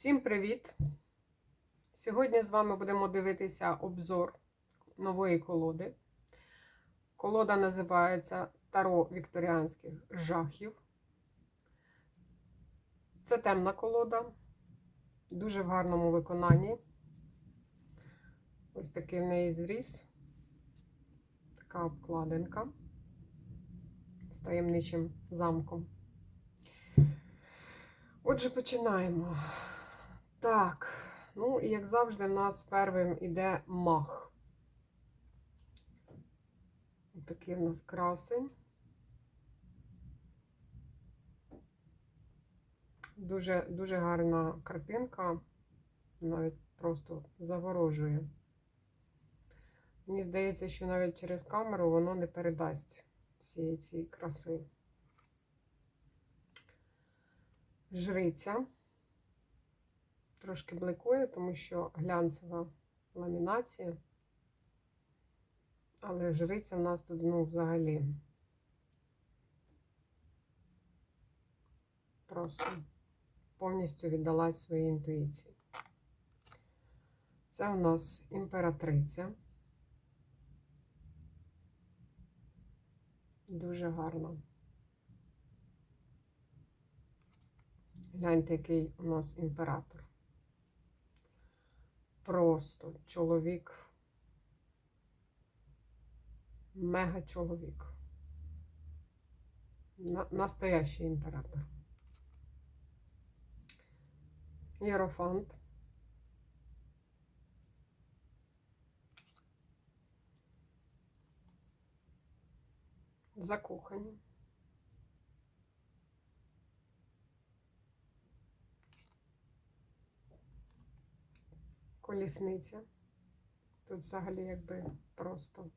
Всім привіт! Сьогодні з вами будемо дивитися обзор нової колоди. Колода називається Таро Вікторіанських жахів. Це темна колода, дуже в гарному виконанні. Ось такий в неї зріз, така обкладинка з таємничим замком. Отже, починаємо. Так, ну і як завжди, в нас первим іде мах. Ось такий в нас красень. Дуже, дуже гарна картинка, навіть просто заворожує. Мені здається, що навіть через камеру воно не передасть всієї цієї краси. Жриця. Трошки бликує, тому що глянцева ламінація. Але жриця в нас тут, ну, взагалі. Просто повністю віддалась своїй інтуїції. Це у нас імператриця. Дуже гарно. Гляньте, який у нас імператор. Просто чоловік. Мега чоловік. На, настоящий імператор. Єрофант. Закохані. Колісниця. Тут взагалі якби просто.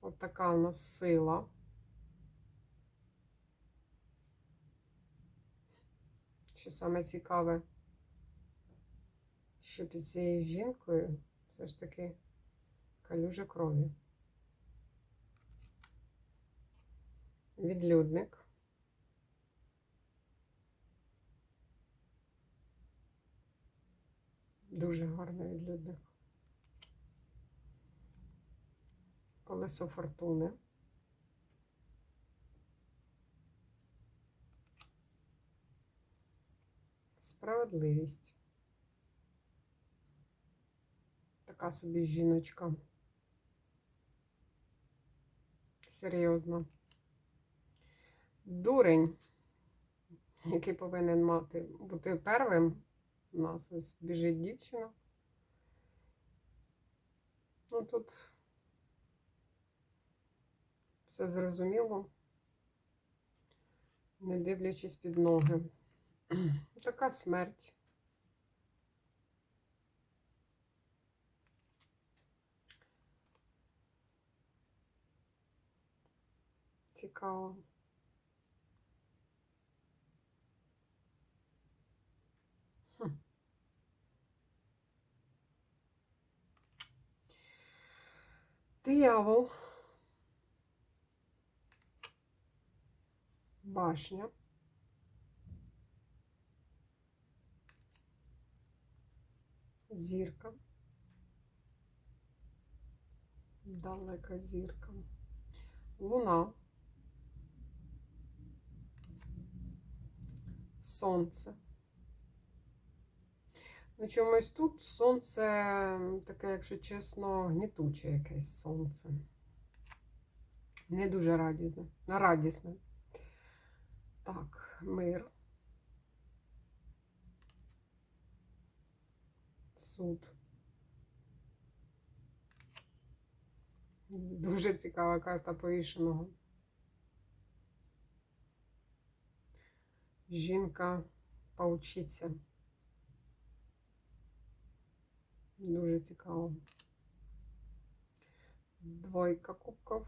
От така у нас сила. Що саме цікаве, що під цією жінкою все ж таки калюжа крові. Відлюдник. Дуже гарний відлюдник. Колесо фортуни. Справедливість. Така собі жіночка. Серйозно. Дурень, який повинен мати бути первим. У нас ось біжить дівчина. Ну тут все зрозуміло, не дивлячись під ноги. Така смерть. Цікаво. Хм. Диявол. Башня. Зірка. Далека зірка. Луна. Сонце. Ну, чомусь тут сонце таке, якщо чесно, гнітуче якесь сонце. Не дуже радісне. Радісне. Так, мир. Суд. Дуже цікава карта повішеного. Жінка паучиця. Дуже цікаво. Двойка кубков.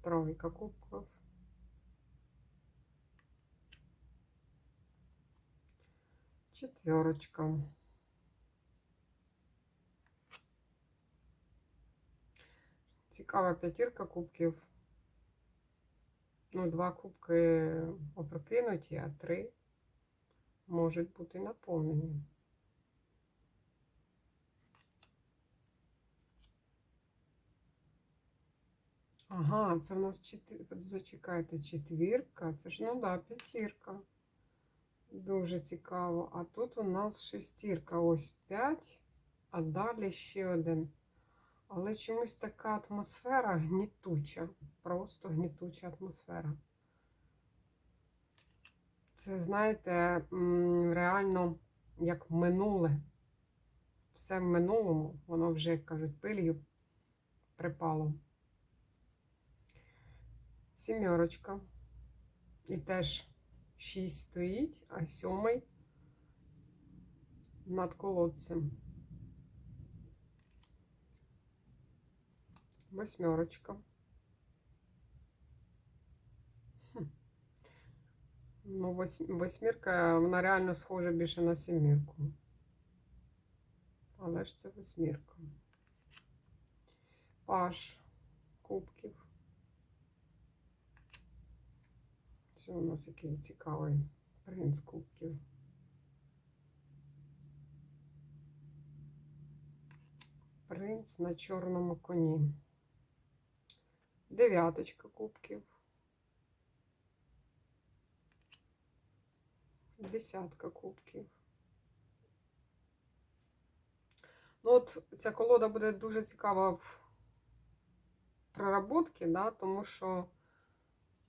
Тройка кубков. Четверочка. Цікава п'ятірка кубків. Ну, два кубки опрокинуті, а три Можуть бути наповнені. Ага, це в нас четвір... Зачекайте, четвірка. Це ж, ну да, п'ятірка. Дуже цікаво. А тут у нас шестірка. Ось п'ять, а далі ще один. Але чомусь така атмосфера гнітуча. Просто гнітуча атмосфера. Це, знаєте, реально як минуле. Все в минулому, воно вже, як кажуть, пилью припало. Сімерочка. І теж шість стоїть, а сьомий над колодцем. Восьмерочка. Хм. Ну, вось- восьмірка, вона реально схожа більше на сімірку. Але ж це восьмірка. Паш кубків. Це у нас який цікавий принц кубків. Принц на чорному коні. Дев'яточка кубків. Десятка кубків. Ну, от ця колода буде дуже цікава в проработці, да, тому що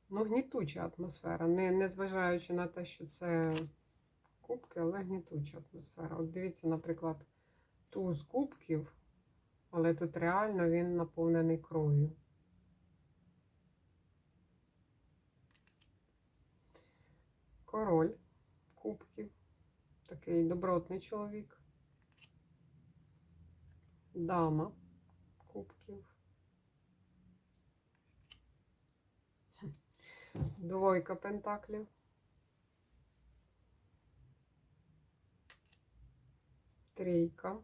ну, гнітуча атмосфера, не, незважаючи на те, що це кубки, але гнітуча атмосфера. От дивіться, наприклад, туз кубків, але тут реально він наповнений кров'ю. Король такий добротний чоловік. Дама кубків. Двойка пентаклів. Трійка.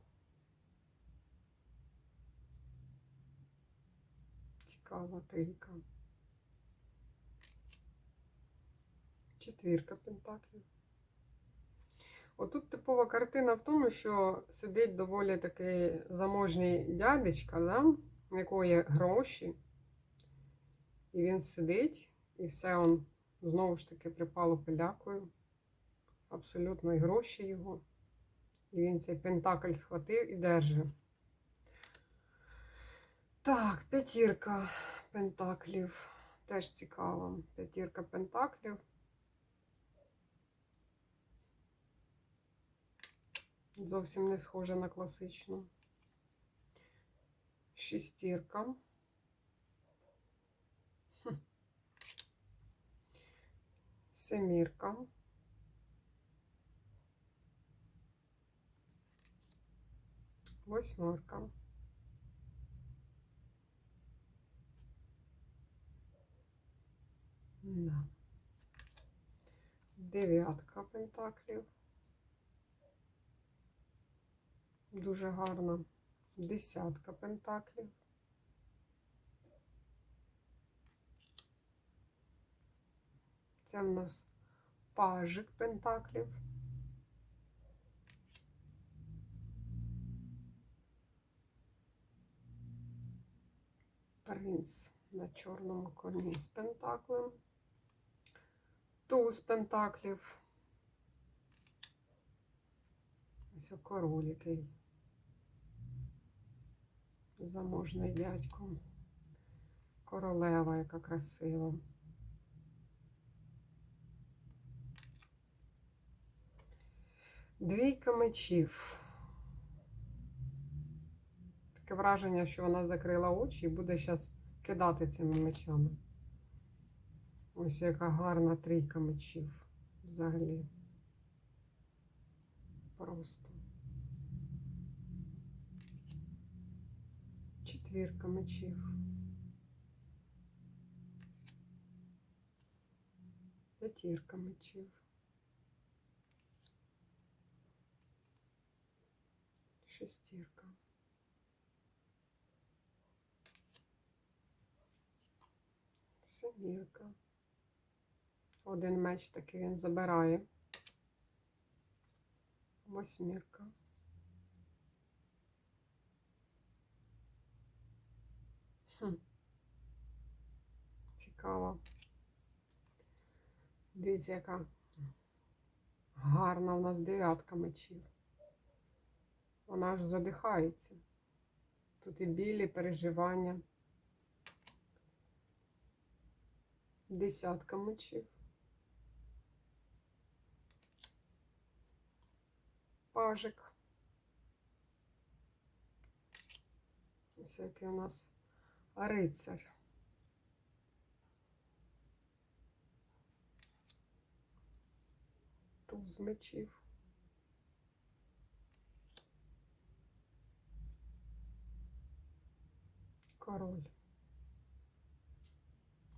Цікава трійка. Четвірка пентаклів. Отут типова картина в тому, що сидить доволі такий заможній дядечка, да? у якого є гроші. І він сидить, і все он знову ж таки припало пилякою. Абсолютно і гроші його. І він цей пентакль схватив і держить. Так, п'ятірка пентаклів. Теж цікаво. П'ятірка пентаклів. Зовсім не схожа на класичну. Шестірка. Семірка. Восьмерка. Да. Дев'ятка пентаклів. Дуже гарно. Десятка пентаклів. Це в нас пажик пентаклів. Принц на чорному коні з пентаклем. Туз пентаклів. Ось король який. Заможний дядько. Королева, яка красива. Двійка мечів. Таке враження, що вона закрила очі і буде зараз кидати цими мечами. Ось яка гарна трійка мечів взагалі. Просто. Четвірка мечів. П'ятірка мечів. Шестірка. Семірка. Один меч таки він забирає. Восьмірка. Хм. Цікаво. Дивіться, яка гарна у нас дев'ятка мечів. Вона аж задихається. Тут і білі переживання. Десятка мечів. Пажик. Ось який у нас рицарь. Туз мечів. Король.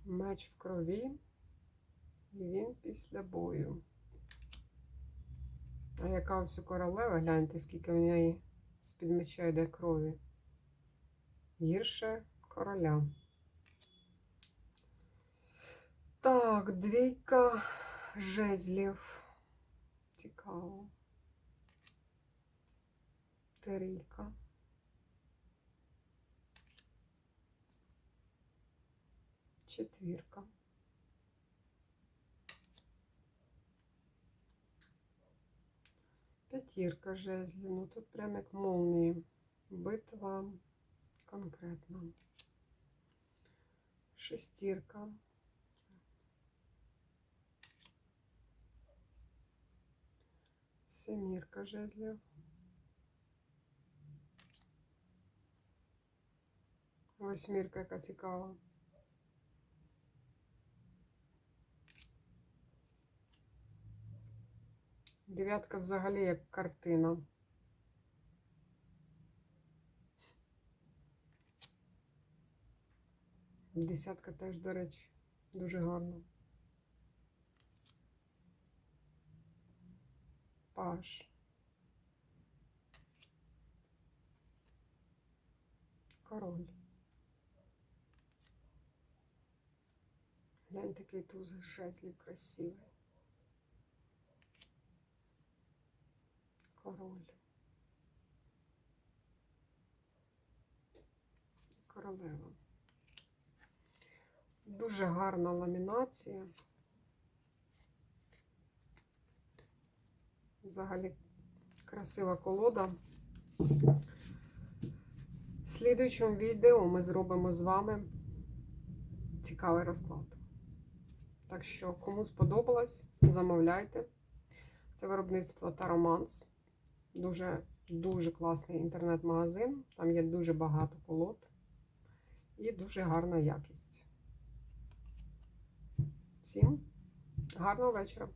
Меч в крові. І він після бою. А яка ось королева, гляньте, скільки в неї з-під меча йде крові. Гірше короля. Так, двійка жезлів. Цікаво. Трійка. Четвірка. П'ятірка жезлів. Ну тут прям як молнії. Битва конкретна. Шестірка. Семірка жезлів. Восьмірка, яка цікава. Дев'ятка взагалі як картина. Десятка теж, до речі, дуже гарна. Паш. Король. Глянь, такий туз жезлів красивий. Король. Королева. Дуже гарна ламінація. Взагалі красива колода. В слідуючому відео ми зробимо з вами цікавий розклад. Так що, кому сподобалось, замовляйте. Це виробництво Тароманс. Дуже дуже класний інтернет-магазин. Там є дуже багато колод і дуже гарна якість. Всім гарного вечора!